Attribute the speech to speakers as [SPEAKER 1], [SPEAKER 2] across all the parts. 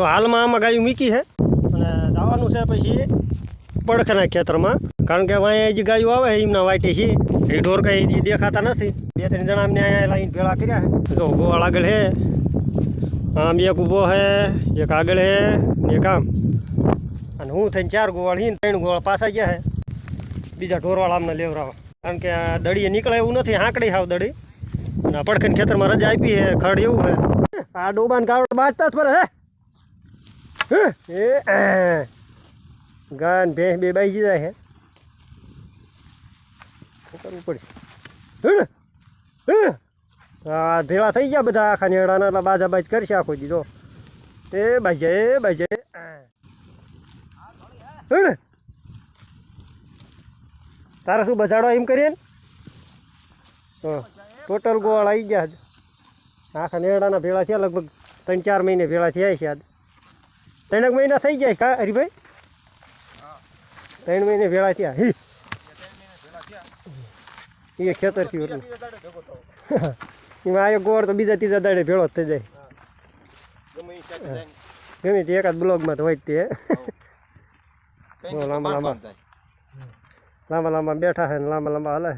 [SPEAKER 1] તો હાલમાં આમાં ગાયું મૂકી છે. અને જવાનું છે પછી પડખના ખેતરમાં. કારણ કે અહીંયા જે ગાયું આવે છે, એમના વાટે છે. એ ઢોર કઈ હજી દેખાતા નથી. બે ત્રણ જણા અમને અહીંયા લાઈન ભેળા કર્યા છે. જો ગોળ આગળ છે. આમ એક ઊભો છે, એક આગળ છે એક આમ. અને હું થઈને ચાર ગોવાળ છે ત્રણ ગોવાળ પાછા ગયા છે. બીજા ઢોરવાળા અમને લેવરાવા. કારણ કે દડીએ નીકળે એવું નથી, હાંકડી હાવ દડી. અને પડખન ખેતરમાં રજા આપી છે, ખડ એવું છે. આ ડોબાને કાવડ બાજતા જ હે હે? એ ગાન ભેંસ બે બાઈ જાય હે. શું કરવું પડશે? હે? ભેળા થઈ ગયા બધા આખા નેડાના, એટલે બાજા બાજ કરશે આખો દીધો એ બાજે એ બાજે? તારે શું બજાડો એમ કરીએ ને? ટોટલ ગોળ આવી ગયા આખા નેડાના ભેળા થયા, લગભગ ત્રણ ચાર મહિને ભેળા થયા છે આજ. ત્રણેક મહિના થઈ જાય કા હરીભાઈ? ત્રણ મહિને ભેળા થયા. હી. એ ખેતરથી થયું એમાં આયો ગોળ તો બીજા ત્રીજા દાડે ભેળો થઈ જાય. ગમે તે એકાદ બ્લોગમાં તો હોય તે. લાંબા લાંબા. લાંબા લાંબા બેઠા ને લાંબા લાંબા હાલે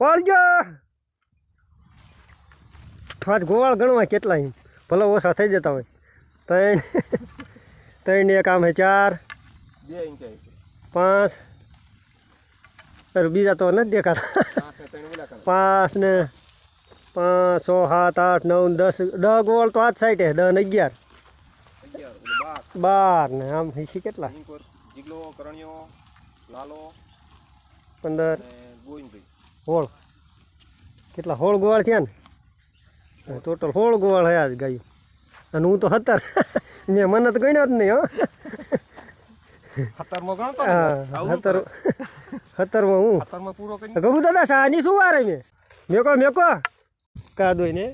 [SPEAKER 1] વાળજો! આજ ગોવાળ ગણવા કેટલા ભલે ઓછા થઈ જતા હોય. ત્રણ ત્રણ ને એક આમ હે ચાર પાંચ. અરે બીજા તો નથી દેખાતા. પાંચ ને પાંચ છ સાત આઠ નવ દસ દસ ગોળ તો આજ સાઈડ હે દસ ને અગિયાર. બાર. ને આમ હિસી કેટલા? પંદર. હોળ. કેટલા હોળ ગોળ થયા ને? ટોટલ હોળ ગોળ હે આજ ગાયું. અને હું તો સત્તર. મેં મને તો ગણ્યો જ નહીં હો. હા સત્તર સત્તરમાં હું? ગગુ દાદા સાની શું વારે મેં? મેકો મેકો. કાદોય ને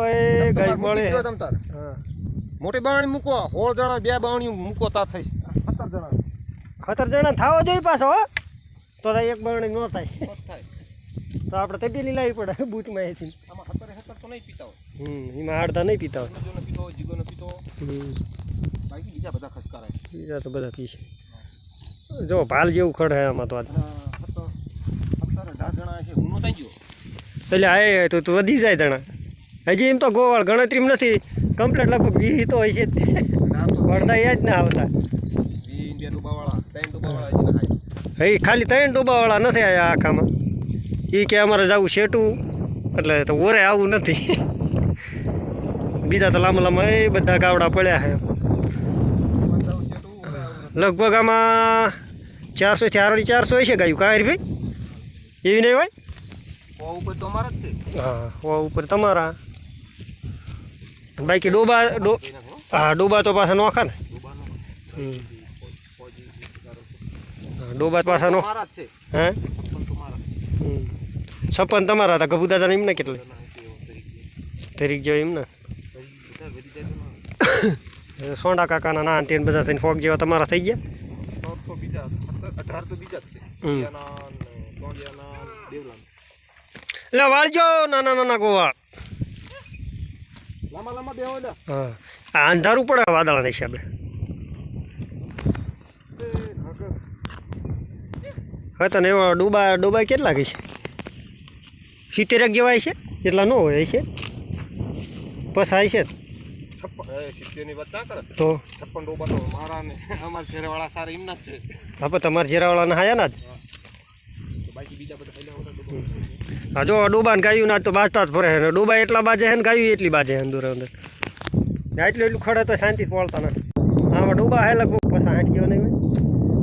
[SPEAKER 1] ઓય ગાય મળે. હા.
[SPEAKER 2] મોટી બાવણી મૂકો હોળ જણા બે બાવણી મૂકો તા થઈ.
[SPEAKER 1] ખતર જણા. થાવો જોઈએ પાછો હો. તો એક બરણી ન થાય. તો આપણે તપેલી લાવી પડે બૂટમાં એથી
[SPEAKER 2] આમાં તો નહીં પીતા હોય.
[SPEAKER 1] હમ એમાં હાડતા નહીં પીતા હોય.
[SPEAKER 2] જીગોનો પીતો હોય જીગોનો પીતો
[SPEAKER 1] હમ.
[SPEAKER 2] બાકી બીજા બધા ખસકારાય.
[SPEAKER 1] બીજા તો બધા પીશે. જો ભાલ જેવું ખડ હે આમાં તો આજ.
[SPEAKER 2] અઢાર જણા છે હું નહોતા ગયો.
[SPEAKER 1] એટલે આ તો તું વધી જાય જણા. હજી એમ તો ગોવાળ ગણતરીમાં નથી. કમ્પ્લેટ લગભગ વી તો હોય છે. જ વળતા એ જ ના આવતા. હઈ ખાલી ત્રણ ડૂબાવાળા નથી આયા આખામાં. એ કે અમારે જવું શેટું એટલે તો ઓરે આવું નથી. બીજા તો લાંબા લાંબા એ બધા ગાવડા પડ્યા છે. લગભગ આમાં ચારસોથી આરડી ચારસો હશે ગાયું. કાંઈ ભાઈ એવી નહીં હોય?
[SPEAKER 2] ઉપર તમારા જ છે.
[SPEAKER 1] હા ઓ ઉપર તમારા. બાકી ડોબા ડો હા ડોબા તો પાછા નોખા ને. ડોબા પાછા નો હે. છપ્પન તમારા હતા ગભુ દાદા એમને કેટલે? તરીક જેવા એમને? સોંડા કાકાના ના તે બધા થઈને ફોક જેવા તમારા થઈ ગયા? એટલે વાળજો નાના નાના ગોવાળ. હા. અંધારું પડે વાદળાના હિસાબે. હા તને એવા ડૂબા ડૂબા કેટલા ગઈ છે સિત્તેરેક જેવા છે એટલા ન હોય છે. પસાય છે.
[SPEAKER 2] ના
[SPEAKER 1] તો?
[SPEAKER 2] ડોબા ને છે.
[SPEAKER 1] આપણે તમારા ઝેરાવાળાના હાયા ના જ? હા. જો ડૂબાને ગાયું ના તો બાજતા જ ફરે ને ડૂબા એટલા બાજે છે ને ગાયું એટલી બાજે છે અંદર અંદર. એટલું એટલું ખડે તો શાંતિ પોળતા નથી. આમાં ડૂબા હે લગભગ? પસા હાંટ ગયો નહીં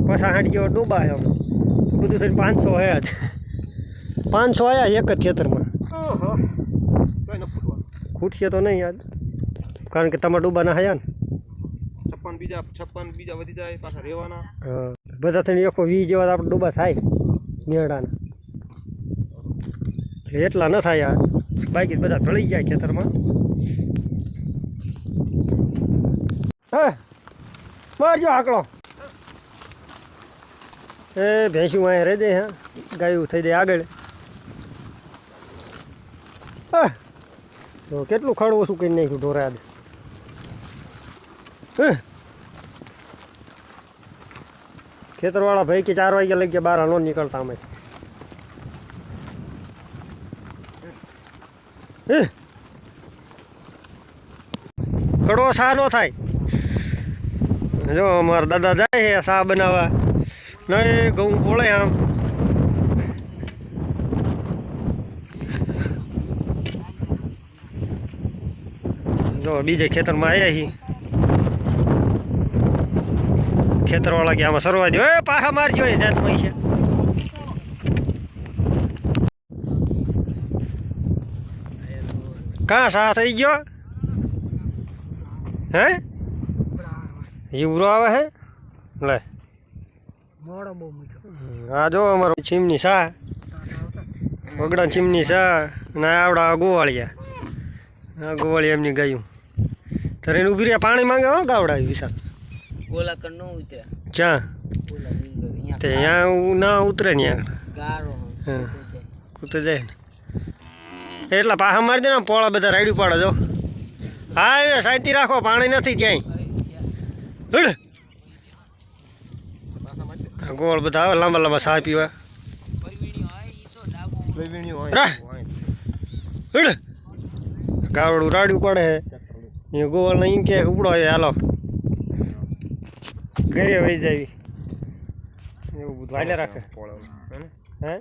[SPEAKER 1] પસા હાંટ ગયો ડૂબા હે બધું થઈને પાંચસો હે જ. પાંચસો આવ્યા એક જ ખેતરમાં. ખૂટશે તો નહીં યાદ કારણ કે તમારા ડૂબાના હયા ને.
[SPEAKER 2] છપ્પન બીજા છપ્પન બીજા વધી જાય પાછા રહેવાના.
[SPEAKER 1] હા. બધા થઈને એકો વી જેવા આપણે ડૂબા થાય મેળાના. એટલે ન થાય યાર. બાકી બધા ભળી જાય ખેતરમાં. હે મારજો આકડો. એ ભેંસું અહીંયા રહી દે હા. ગાયું થઈ દે આગળ. તો કેટલું ખડ ઓછું કરી નાખ્યું ઢોરાદ ખેતરવાળા ભાઈ કે ચાર વાગ્યા લઈ ગયા બહાર હલો નીકળતા અમે. કડવો સા નો થાય. જો અમારા દાદા જાય સા બનાવવા. નહીં, ઘઉં પોળે આમ. જો બીજે ખેતરમાં આવ્યા છીએ ખેતરવાળા કે આમાં સરવા દો એ પાછા મારજો એ જાત પૈસા. કાં સા થઈ ગયો? હે? ઈવરો આવે હે? લે. આ જો અમારો ચીમની સા. વગડા ચીમની સા. ને આવડા ગોવાળિયા. આ ગોવાળિયા એમની ગાયું. તારે એને ઊભી રહ્યા પાણી માંગે હો ગાવડા વિશાલ.
[SPEAKER 3] ગોલા કર નો ઉતરે.
[SPEAKER 1] ચા
[SPEAKER 3] અહીંયા
[SPEAKER 1] તે અહીંયા ના ઉતરે ને
[SPEAKER 3] ગારો
[SPEAKER 1] કૂતે જાય ને. એટલા પાછા મારી દે ને પોળા બધા રાડ્યું પાડો જો. હા એ સાયતી રાખો પાણી નથી ક્યાંય. ગોળ બધા આવે લાંબા લાંબા સાહ પીવા. ગાવડું રાડ્યું પડે એ ગોળ એમ કે ઉપડો એ હાલો. ઘરે વહી જાય એવું બધું હાલે રાખે. હે?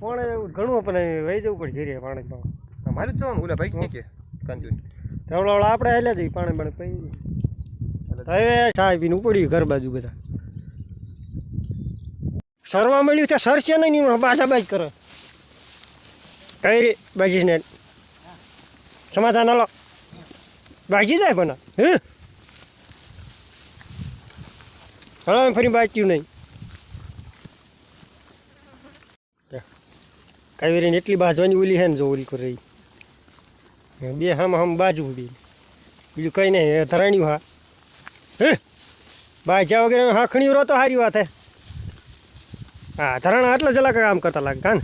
[SPEAKER 1] પોણે એવું? ઘણું પણ વહી જવું પડે ઘરે પાણી પાવા
[SPEAKER 2] મારું જવાનું ઓલા ભાઈ કે કાંદું
[SPEAKER 1] તેવડા આપણે હાલ્યા જઈએ પાણી પાણી પી હવે ચાય પીને ઉપડ્યું ઘર બાજુ બધા. સરવા મળ્યું ત્યાં સરશે નહીં હમણાં બાજા બાજ કરે. કઈ રે બાજી ને સમાધાન હાલો. બાજી જાય પણ. હે? હલો ફરી બાજ્યું નહીં. કાવેરીને એટલી બાજવાની ઓલી છે ને જો ઓલી કરી રહી. બે હમ હમ બાજુ બી બીજું કંઈ નહીં ધરાણ્યું હા. હે? બાજા વગેરે હાખણી રહો તો સારી વાત હે. હા, ધરાણા આટલા જલા કામ કરતા લાગે હા ને?